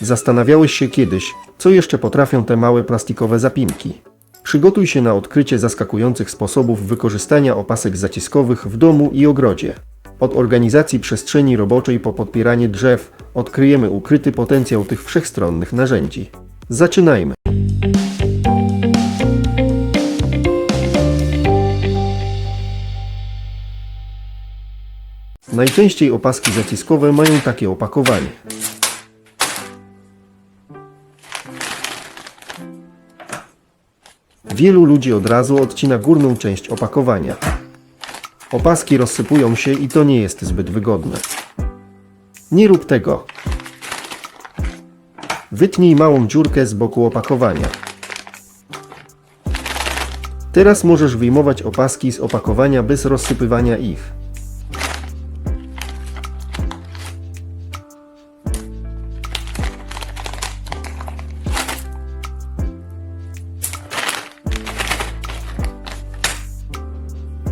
Zastanawiałeś się kiedyś, co jeszcze potrafią te małe plastikowe zapinki? Przygotuj się na odkrycie zaskakujących sposobów wykorzystania opasek zaciskowych w domu i ogrodzie. Od organizacji przestrzeni roboczej po podpieranie drzew odkryjemy ukryty potencjał tych wszechstronnych narzędzi. Zaczynajmy! Najczęściej opaski zaciskowe mają takie opakowanie. Wielu ludzi od razu odcina górną część opakowania. Opaski rozsypują się i to nie jest zbyt wygodne. Nie rób tego. Wytnij małą dziurkę z boku opakowania. Teraz możesz wyjmować opaski z opakowania bez rozsypywania ich.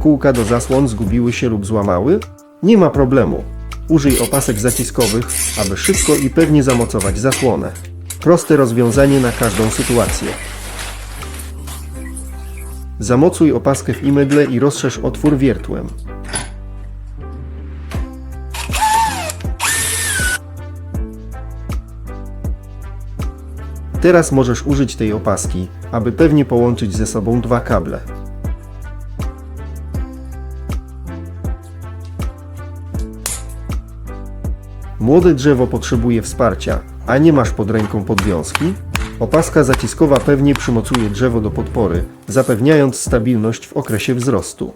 Kółka do zasłon zgubiły się lub złamały? Nie ma problemu. Użyj opasek zaciskowych, aby szybko i pewnie zamocować zasłonę. Proste rozwiązanie na każdą sytuację. Zamocuj opaskę w imydle i rozszerz otwór wiertłem. Teraz możesz użyć tej opaski, aby pewnie połączyć ze sobą dwa kable. Młode drzewo potrzebuje wsparcia, a nie masz pod ręką podwiązki? Opaska zaciskowa pewnie przymocuje drzewo do podpory, zapewniając stabilność w okresie wzrostu.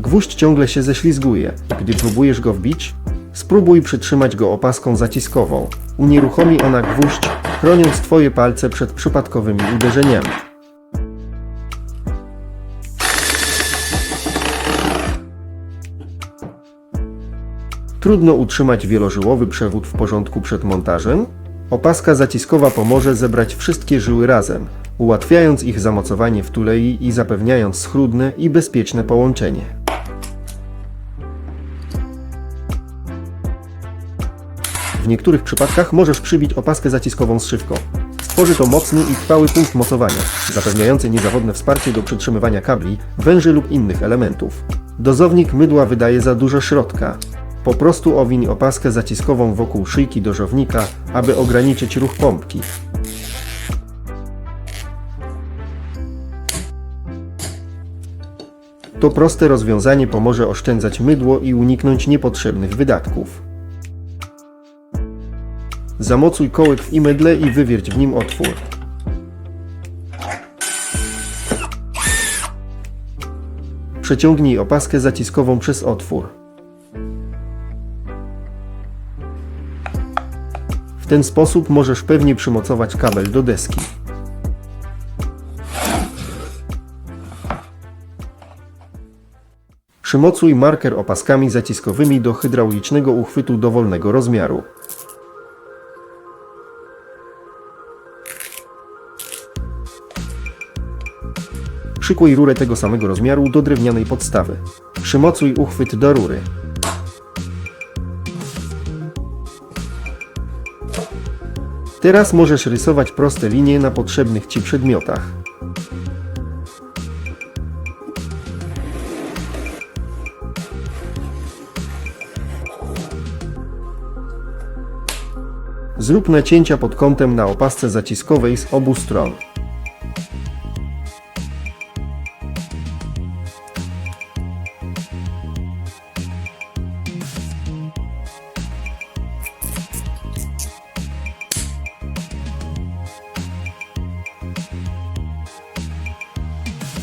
Gwóźdź ciągle się ześlizguje. Gdy próbujesz go wbić, spróbuj przytrzymać go opaską zaciskową. Unieruchomi ona gwóźdź, chroniąc Twoje palce przed przypadkowymi uderzeniami. Trudno utrzymać wielożyłowy przewód w porządku przed montażem? Opaska zaciskowa pomoże zebrać wszystkie żyły razem, ułatwiając ich zamocowanie w tulei i zapewniając schludne i bezpieczne połączenie. Niektórych przypadkach możesz przybić opaskę zaciskową z szywką. Stworzy to mocny i trwały punkt mocowania, zapewniający niezawodne wsparcie do przytrzymywania kabli, węży lub innych elementów. Dozownik mydła wydaje za dużo środka. Po prostu owiń opaskę zaciskową wokół szyjki dożownika, aby ograniczyć ruch pompki. To proste rozwiązanie pomoże oszczędzać mydło i uniknąć niepotrzebnych wydatków. Zamocuj kołek w imydle i wywierć w nim otwór. Przeciągnij opaskę zaciskową przez otwór. W ten sposób możesz pewnie przymocować kabel do deski. Przymocuj marker opaskami zaciskowymi do hydraulicznego uchwytu dowolnego rozmiaru. Przykłuj rurę tego samego rozmiaru do drewnianej podstawy. Przymocuj uchwyt do rury. Teraz możesz rysować proste linie na potrzebnych Ci przedmiotach. Zrób nacięcia pod kątem na opasce zaciskowej z obu stron.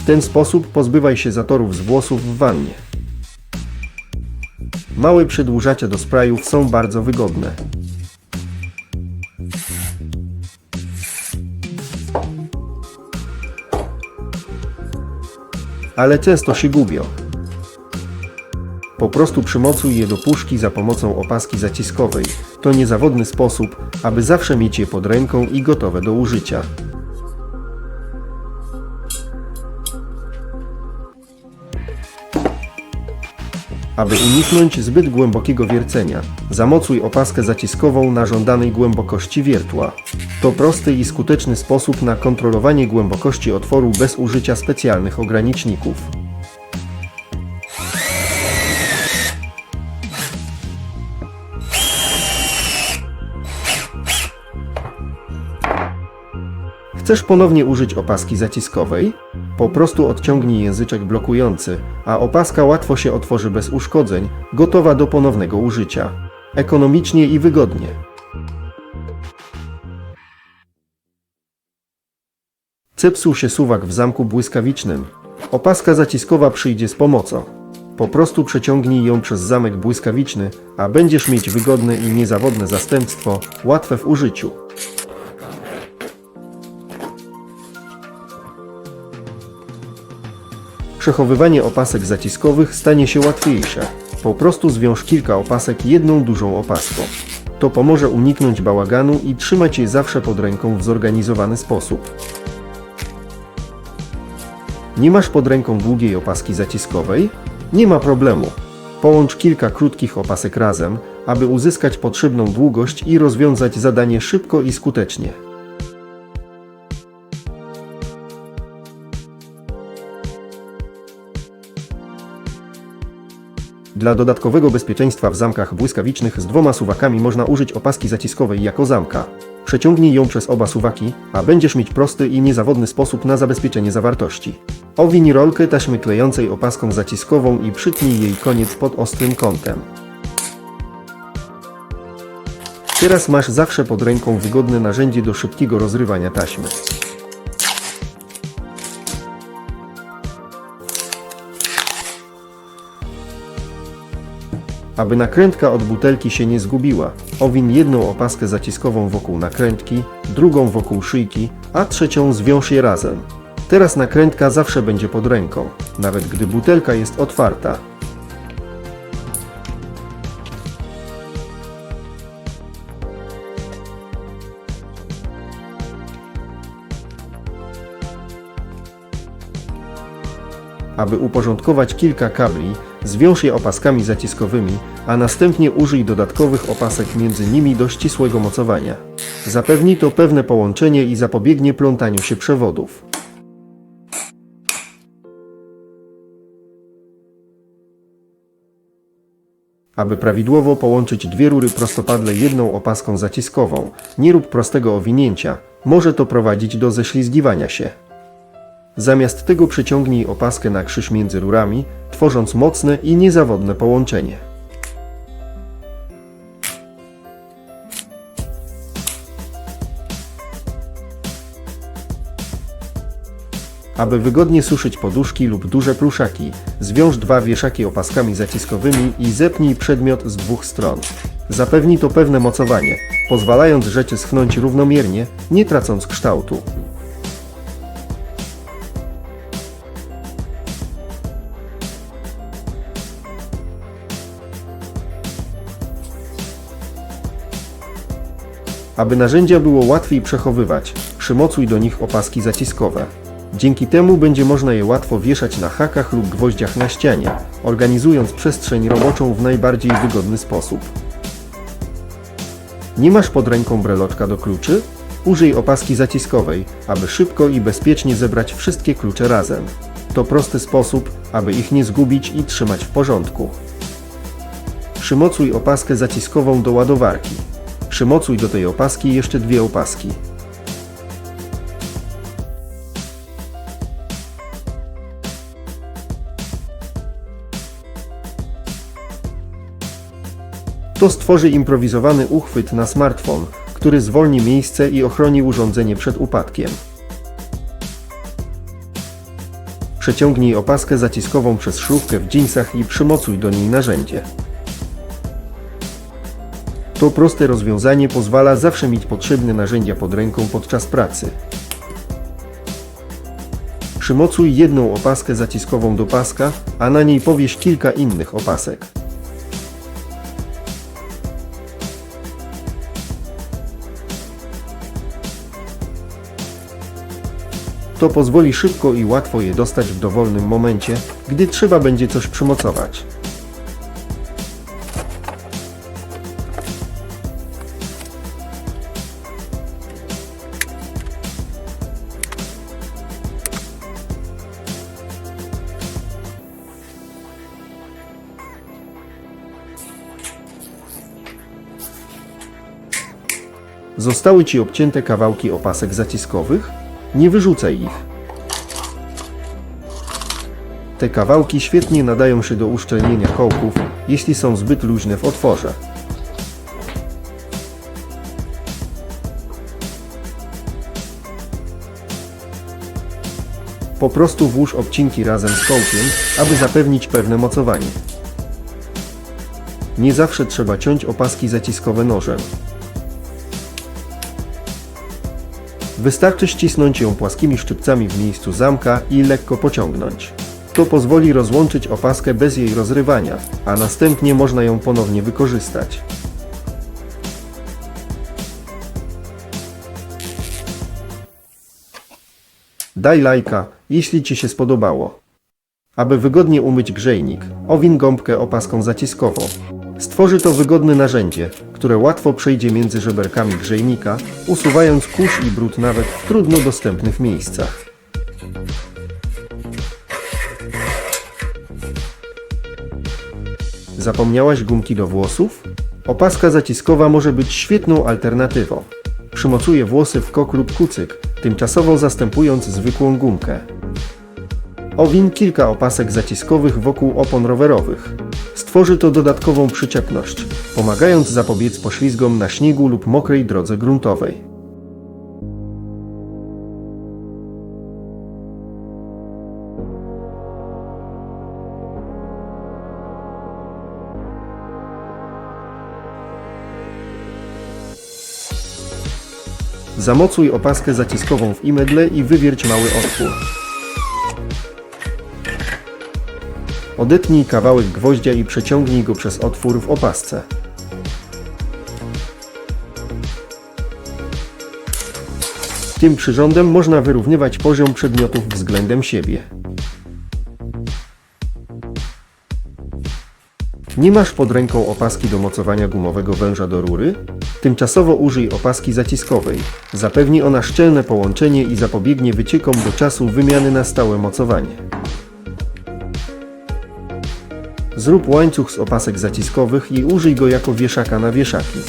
Ten sposób pozbywaj się zatorów z włosów w wannie. Małe przedłużacze do sprayów są bardzo wygodne. Ale często się gubią. Po prostu przymocuj je do puszki za pomocą opaski zaciskowej. To niezawodny sposób, aby zawsze mieć je pod ręką i gotowe do użycia. Aby uniknąć zbyt głębokiego wiercenia, zamocuj opaskę zaciskową na żądanej głębokości wiertła. To prosty i skuteczny sposób na kontrolowanie głębokości otworu bez użycia specjalnych ograniczników. Chcesz ponownie użyć opaski zaciskowej? Po prostu odciągnij języczek blokujący, a opaska łatwo się otworzy bez uszkodzeń, gotowa do ponownego użycia. Ekonomicznie i wygodnie. Zepsuł się suwak w zamku błyskawicznym. Opaska zaciskowa przyjdzie z pomocą. Po prostu przeciągnij ją przez zamek błyskawiczny, a będziesz mieć wygodne i niezawodne zastępstwo, łatwe w użyciu. Przechowywanie opasek zaciskowych stanie się łatwiejsze. Po prostu zwiąż kilka opasek jedną dużą opaską. To pomoże uniknąć bałaganu i trzymać je zawsze pod ręką w zorganizowany sposób. Nie masz pod ręką długiej opaski zaciskowej? Nie ma problemu. Połącz kilka krótkich opasek razem, aby uzyskać potrzebną długość i rozwiązać zadanie szybko i skutecznie. Dla dodatkowego bezpieczeństwa w zamkach błyskawicznych z dwoma suwakami można użyć opaski zaciskowej jako zamka. Przeciągnij ją przez oba suwaki, a będziesz mieć prosty i niezawodny sposób na zabezpieczenie zawartości. Owiń rolkę taśmy klejącej opaską zaciskową i przytnij jej koniec pod ostrym kątem. Teraz masz zawsze pod ręką wygodne narzędzie do szybkiego rozrywania taśmy. Aby nakrętka od butelki się nie zgubiła, owin jedną opaskę zaciskową wokół nakrętki, drugą wokół szyjki, a trzecią zwiąż je razem. Teraz nakrętka zawsze będzie pod ręką, nawet gdy butelka jest otwarta. Aby uporządkować kilka kabli, zwiąż je opaskami zaciskowymi, a następnie użyj dodatkowych opasek między nimi do ścisłego mocowania. Zapewni to pewne połączenie i zapobiegnie plątaniu się przewodów. Aby prawidłowo połączyć dwie rury prostopadle jedną opaską zaciskową, nie rób prostego owinięcia, może to prowadzić do ześlizgiwania się. Zamiast tego przyciągnij opaskę na krzyż między rurami, tworząc mocne i niezawodne połączenie. Aby wygodnie suszyć poduszki lub duże pluszaki, zwiąż dwa wieszaki opaskami zaciskowymi i zepnij przedmiot z dwóch stron. Zapewni to pewne mocowanie, pozwalając rzeczy schnąć równomiernie, nie tracąc kształtu. Aby narzędzia było łatwiej przechowywać, przymocuj do nich opaski zaciskowe. Dzięki temu będzie można je łatwo wieszać na hakach lub gwoździach na ścianie, organizując przestrzeń roboczą w najbardziej wygodny sposób. Nie masz pod ręką breloczka do kluczy? Użyj opaski zaciskowej, aby szybko i bezpiecznie zebrać wszystkie klucze razem. To prosty sposób, aby ich nie zgubić i trzymać w porządku. Przymocuj opaskę zaciskową do ładowarki. Przymocuj do tej opaski jeszcze dwie opaski. To stworzy improwizowany uchwyt na smartfon, który zwolni miejsce i ochroni urządzenie przed upadkiem. Przeciągnij opaskę zaciskową przez szlufkę w dżinsach i przymocuj do niej narzędzie. To proste rozwiązanie pozwala zawsze mieć potrzebne narzędzia pod ręką podczas pracy. Przymocuj jedną opaskę zaciskową do paska, a na niej powieś kilka innych opasek. To pozwoli szybko i łatwo je dostać w dowolnym momencie, gdy trzeba będzie coś przymocować. Zostały Ci obcięte kawałki opasek zaciskowych? Nie wyrzucaj ich. Te kawałki świetnie nadają się do uszczelnienia kołków, jeśli są zbyt luźne w otworze. Po prostu włóż obcinki razem z kołkiem, aby zapewnić pewne mocowanie. Nie zawsze trzeba ciąć opaski zaciskowe nożem. Wystarczy ścisnąć ją płaskimi szczypcami w miejscu zamka i lekko pociągnąć. To pozwoli rozłączyć opaskę bez jej rozrywania, a następnie można ją ponownie wykorzystać. Daj lajka, jeśli Ci się spodobało. Aby wygodnie umyć grzejnik, owin gąbkę opaską zaciskową. Stworzy to wygodne narzędzie, które łatwo przejdzie między żeberkami grzejnika, usuwając kurz i brud nawet w trudno dostępnych miejscach. Zapomniałaś gumki do włosów? Opaska zaciskowa może być świetną alternatywą. Przymocuje włosy w kok lub kucyk, tymczasowo zastępując zwykłą gumkę. Owin kilka opasek zaciskowych wokół opon rowerowych. Stworzy to dodatkową przyczepność, pomagając zapobiec poślizgom na śniegu lub mokrej drodze gruntowej. Zamocuj opaskę zaciskową w imedle i wywierć mały otwór. Odetnij kawałek gwoździa i przeciągnij go przez otwór w opasce. Tym przyrządem można wyrównywać poziom przedmiotów względem siebie. Nie masz pod ręką opaski do mocowania gumowego węża do rury? Tymczasowo użyj opaski zaciskowej. Zapewni ona szczelne połączenie i zapobiegnie wyciekom do czasu wymiany na stałe mocowanie. Zrób łańcuch z opasek zaciskowych i użyj go jako wieszaka na wieszaki.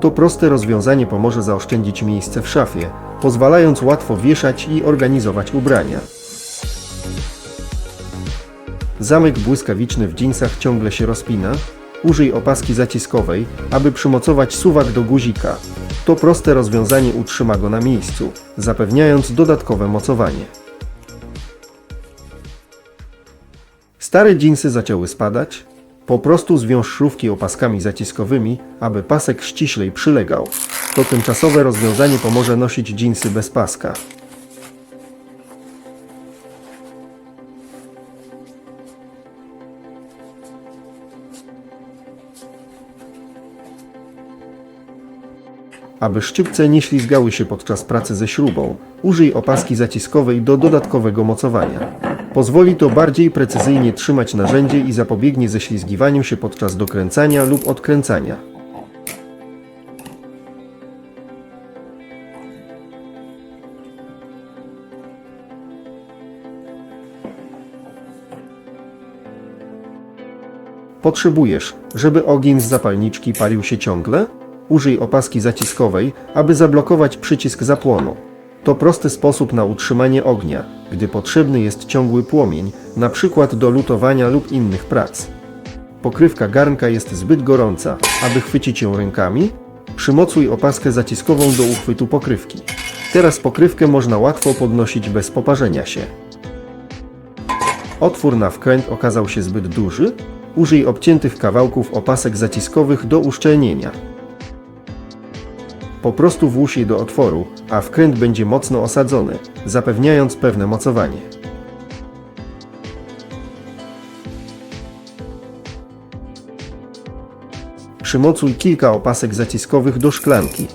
To proste rozwiązanie pomoże zaoszczędzić miejsce w szafie, pozwalając łatwo wieszać i organizować ubrania. Zamek błyskawiczny w dżinsach ciągle się rozpina. Użyj opaski zaciskowej, aby przymocować suwak do guzika. To proste rozwiązanie utrzyma go na miejscu, zapewniając dodatkowe mocowanie. Stare dżinsy zaczęły spadać? Po prostu zwiąż szrówki opaskami zaciskowymi, aby pasek ściślej przylegał. To tymczasowe rozwiązanie pomoże nosić dżinsy bez paska. Aby szczypce nie ślizgały się podczas pracy ze śrubą, użyj opaski zaciskowej do dodatkowego mocowania. Pozwoli to bardziej precyzyjnie trzymać narzędzie i zapobiegnie ześlizgiwaniu się podczas dokręcania lub odkręcania. Potrzebujesz, żeby ogień z zapalniczki palił się ciągle? Użyj opaski zaciskowej, aby zablokować przycisk zapłonu. To prosty sposób na utrzymanie ognia, gdy potrzebny jest ciągły płomień, przykład do lutowania lub innych prac. Pokrywka garnka jest zbyt gorąca, aby chwycić ją rękami? Przymocuj opaskę zaciskową do uchwytu pokrywki. Teraz pokrywkę można łatwo podnosić bez poparzenia się. Otwór na wkręt okazał się zbyt duży? Użyj obciętych kawałków opasek zaciskowych do uszczelnienia. Po prostu włóż je do otworu, a wkręt będzie mocno osadzony, zapewniając pewne mocowanie. Przymocuj kilka opasek zaciskowych do szklanki.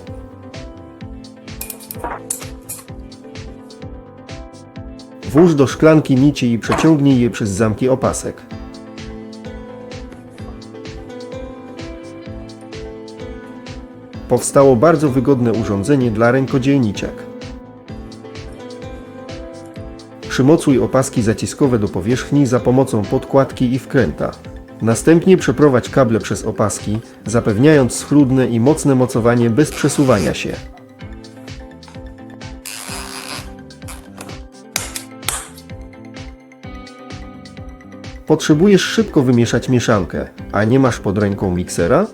Włóż do szklanki nici i przeciągnij je przez zamki opasek. Powstało bardzo wygodne urządzenie dla rękodzielniczek. Przymocuj opaski zaciskowe do powierzchni za pomocą podkładki i wkręta. Następnie przeprowadź kable przez opaski, zapewniając schludne i mocne mocowanie bez przesuwania się. Potrzebujesz szybko wymieszać mieszankę, a nie masz pod ręką miksera?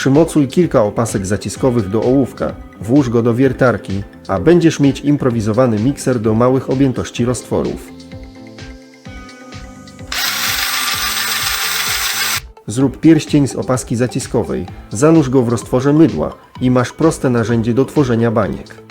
Przymocuj kilka opasek zaciskowych do ołówka, włóż go do wiertarki, a będziesz mieć improwizowany mikser do małych objętości roztworów. Zrób pierścień z opaski zaciskowej, zanurz go w roztworze mydła i masz proste narzędzie do tworzenia baniek.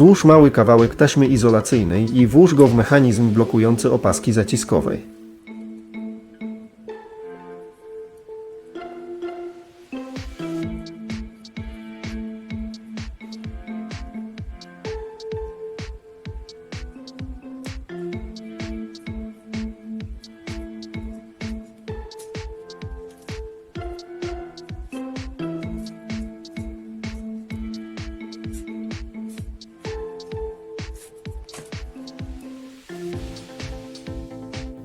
Złóż mały kawałek taśmy izolacyjnej i włóż go w mechanizm blokujący opaski zaciskowej.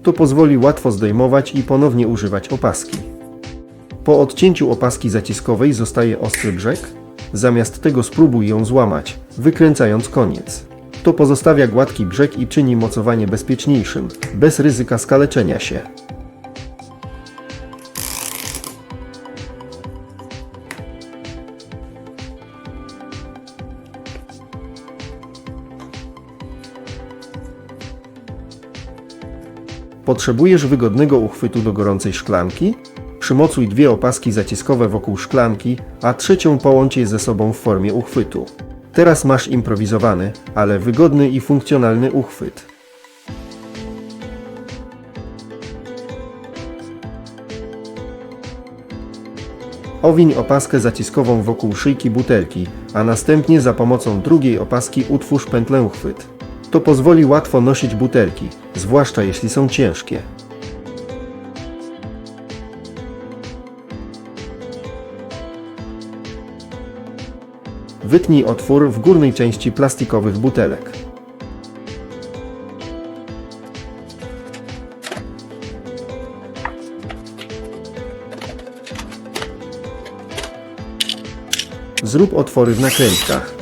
To pozwoli łatwo zdejmować i ponownie używać opaski. Po odcięciu opaski zaciskowej zostaje ostry brzeg. Zamiast tego spróbuj ją złamać, wykręcając koniec. To pozostawia gładki brzeg i czyni mocowanie bezpieczniejszym, bez ryzyka skaleczenia się. Potrzebujesz wygodnego uchwytu do gorącej szklanki? Przymocuj dwie opaski zaciskowe wokół szklanki, a trzecią połącz je ze sobą w formie uchwytu. Teraz masz improwizowany, ale wygodny i funkcjonalny uchwyt. Owiń opaskę zaciskową wokół szyjki butelki, a następnie za pomocą drugiej opaski utwórz pętlę uchwyt. To pozwoli łatwo nosić butelki, zwłaszcza jeśli są ciężkie. Wytnij otwór w górnej części plastikowych butelek. Zrób otwory w nakrętkach.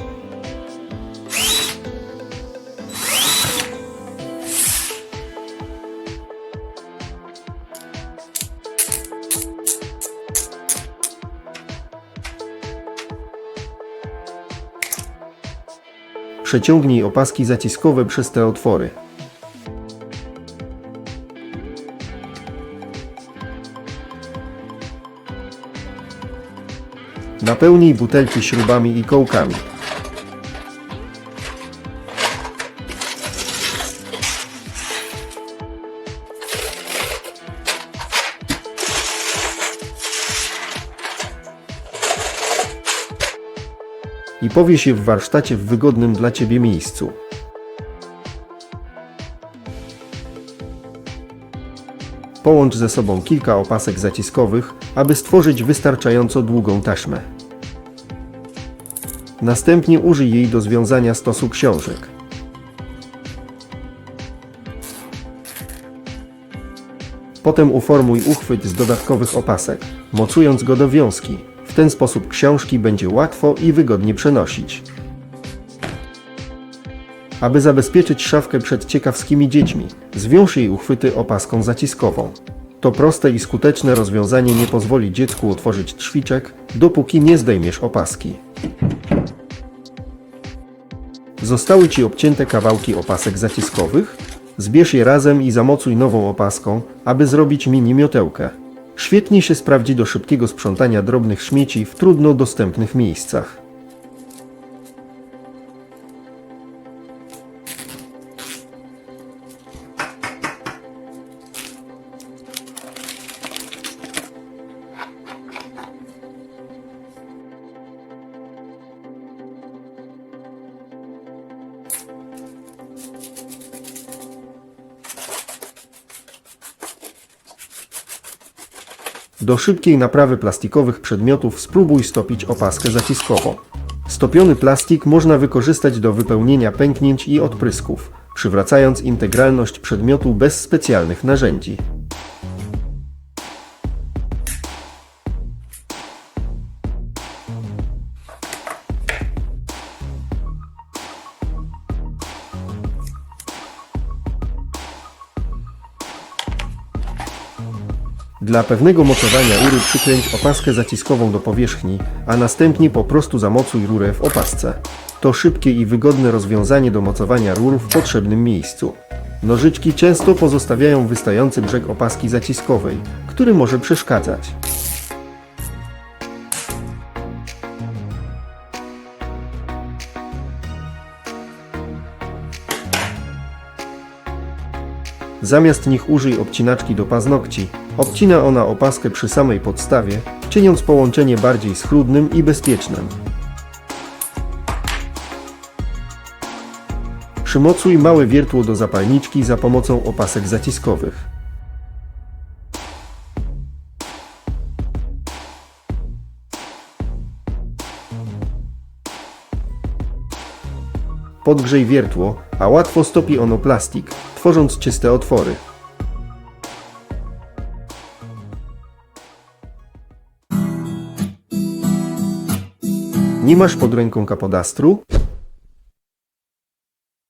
Przeciągnij opaski zaciskowe przez te otwory. Napełnij butelki śrubami i kołkami. I powieś je w warsztacie w wygodnym dla Ciebie miejscu. Połącz ze sobą kilka opasek zaciskowych, aby stworzyć wystarczająco długą taśmę. Następnie użyj jej do związania stosu książek. Potem uformuj uchwyt z dodatkowych opasek, mocując go do wiązki. W ten sposób książki będzie łatwo i wygodnie przenosić. Aby zabezpieczyć szafkę przed ciekawskimi dziećmi, zwiąż jej uchwyty opaską zaciskową. To proste i skuteczne rozwiązanie nie pozwoli dziecku otworzyć drzwiczek, dopóki nie zdejmiesz opaski. Zostały Ci obcięte kawałki opasek zaciskowych? Zbierz je razem i zamocuj nową opaską, aby zrobić mini miotełkę. Świetnie się sprawdzi do szybkiego sprzątania drobnych śmieci w trudno dostępnych miejscach. Do szybkiej naprawy plastikowych przedmiotów spróbuj stopić opaskę zaciskową. Stopiony plastik można wykorzystać do wypełnienia pęknięć i odprysków, przywracając integralność przedmiotu bez specjalnych narzędzi. Dla pewnego mocowania rury przykręć opaskę zaciskową do powierzchni, a następnie po prostu zamocuj rurę w opasce. To szybkie i wygodne rozwiązanie do mocowania rur w potrzebnym miejscu. Nożyczki często pozostawiają wystający brzeg opaski zaciskowej, który może przeszkadzać. Zamiast nich użyj obcinaczki do paznokci. Obcina ona opaskę przy samej podstawie, czyniąc połączenie bardziej schludnym i bezpiecznym. Przymocuj małe wiertło do zapalniczki za pomocą opasek zaciskowych. Podgrzej wiertło, a łatwo stopi ono plastik, tworząc czyste otwory. Nie masz pod ręką kapodastru?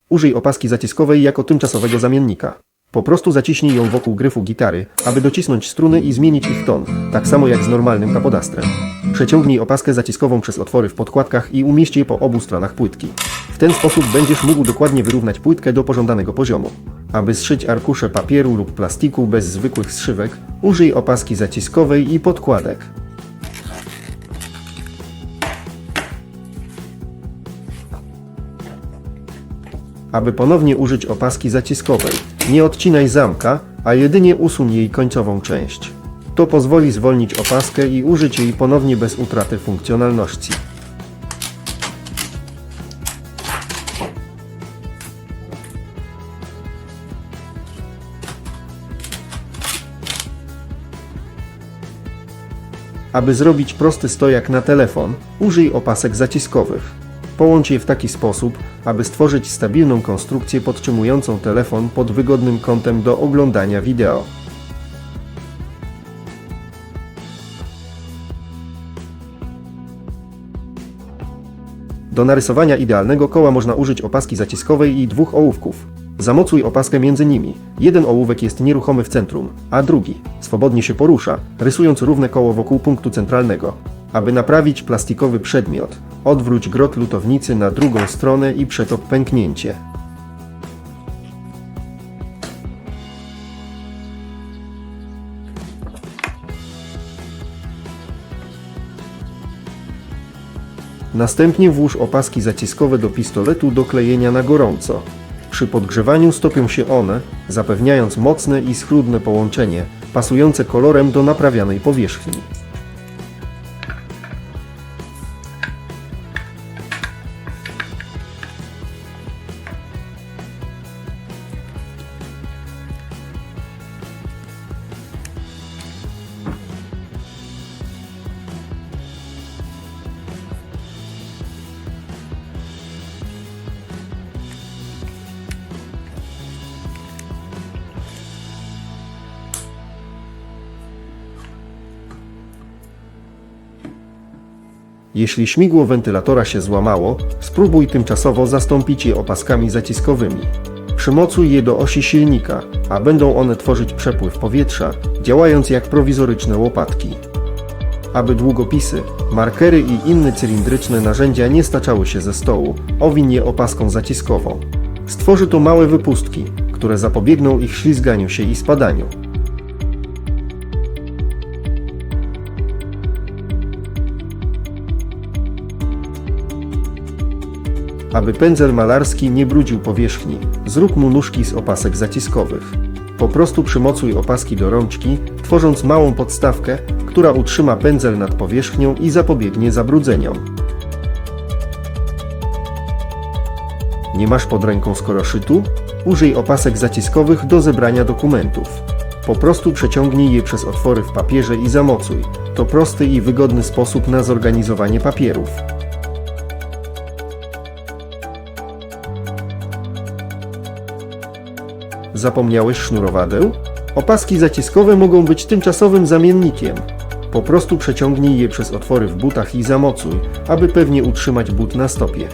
Użyj opaski zaciskowej jako tymczasowego zamiennika. Po prostu zaciśnij ją wokół gryfu gitary, aby docisnąć struny i zmienić ich ton, tak samo jak z normalnym kapodastrem. Przeciągnij opaskę zaciskową przez otwory w podkładkach i umieść je po obu stronach płytki. W ten sposób będziesz mógł dokładnie wyrównać płytkę do pożądanego poziomu. Aby zszyć arkusze papieru lub plastiku bez zwykłych zszywek, użyj opaski zaciskowej i podkładek. Aby ponownie użyć opaski zaciskowej, nie odcinaj zamka, a jedynie usuń jej końcową część. To pozwoli zwolnić opaskę i użyć jej ponownie bez utraty funkcjonalności. Aby zrobić prosty stojak na telefon, użyj opasek zaciskowych. Połącz je w taki sposób, aby stworzyć stabilną konstrukcję podtrzymującą telefon pod wygodnym kątem do oglądania wideo. Do narysowania idealnego koła można użyć opaski zaciskowej i dwóch ołówków. Zamocuj opaskę między nimi. Jeden ołówek jest nieruchomy w centrum, a drugi swobodnie się porusza, rysując równe koło wokół punktu centralnego. Aby naprawić plastikowy przedmiot, odwróć grot lutownicy na drugą stronę i przetop pęknięcie. Następnie włóż opaski zaciskowe do pistoletu do klejenia na gorąco. Przy podgrzewaniu stopią się one, zapewniając mocne i schludne połączenie, pasujące kolorem do naprawianej powierzchni. Jeśli śmigło wentylatora się złamało, spróbuj tymczasowo zastąpić je opaskami zaciskowymi. Przymocuj je do osi silnika, a będą one tworzyć przepływ powietrza, działając jak prowizoryczne łopatki. Aby długopisy, markery i inne cylindryczne narzędzia nie staczały się ze stołu, owin je opaską zaciskową. Stworzy to małe wypustki, które zapobiegną ich ślizganiu się i spadaniu. Aby pędzel malarski nie brudził powierzchni, zrób mu nóżki z opasek zaciskowych. Po prostu przymocuj opaski do rączki, tworząc małą podstawkę, która utrzyma pędzel nad powierzchnią i zapobiegnie zabrudzeniom. Nie masz pod ręką skoroszytu? Użyj opasek zaciskowych do zebrania dokumentów. Po prostu przeciągnij je przez otwory w papierze i zamocuj. To prosty i wygodny sposób na zorganizowanie papierów. Zapomniałeś sznurowadeł? Opaski zaciskowe mogą być tymczasowym zamiennikiem. Po prostu przeciągnij je przez otwory w butach i zamocuj, aby pewnie utrzymać but na stopie.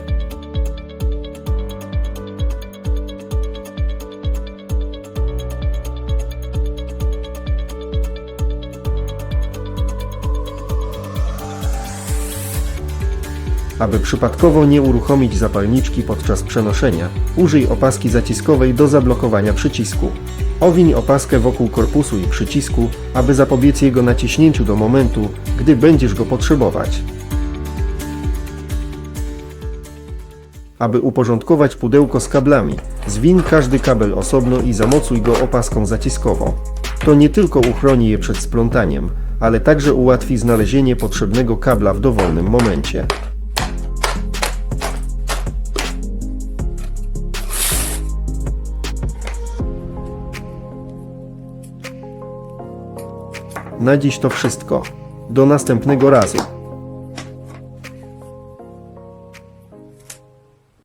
Aby przypadkowo nie uruchomić zapalniczki podczas przenoszenia, użyj opaski zaciskowej do zablokowania przycisku. Owiń opaskę wokół korpusu i przycisku, aby zapobiec jego naciśnięciu do momentu, gdy będziesz go potrzebować. Aby uporządkować pudełko z kablami, zwin każdy kabel osobno i zamocuj go opaską zaciskową. To nie tylko uchroni je przed splątaniem, ale także ułatwi znalezienie potrzebnego kabla w dowolnym momencie. Na dziś to wszystko. Do następnego razu.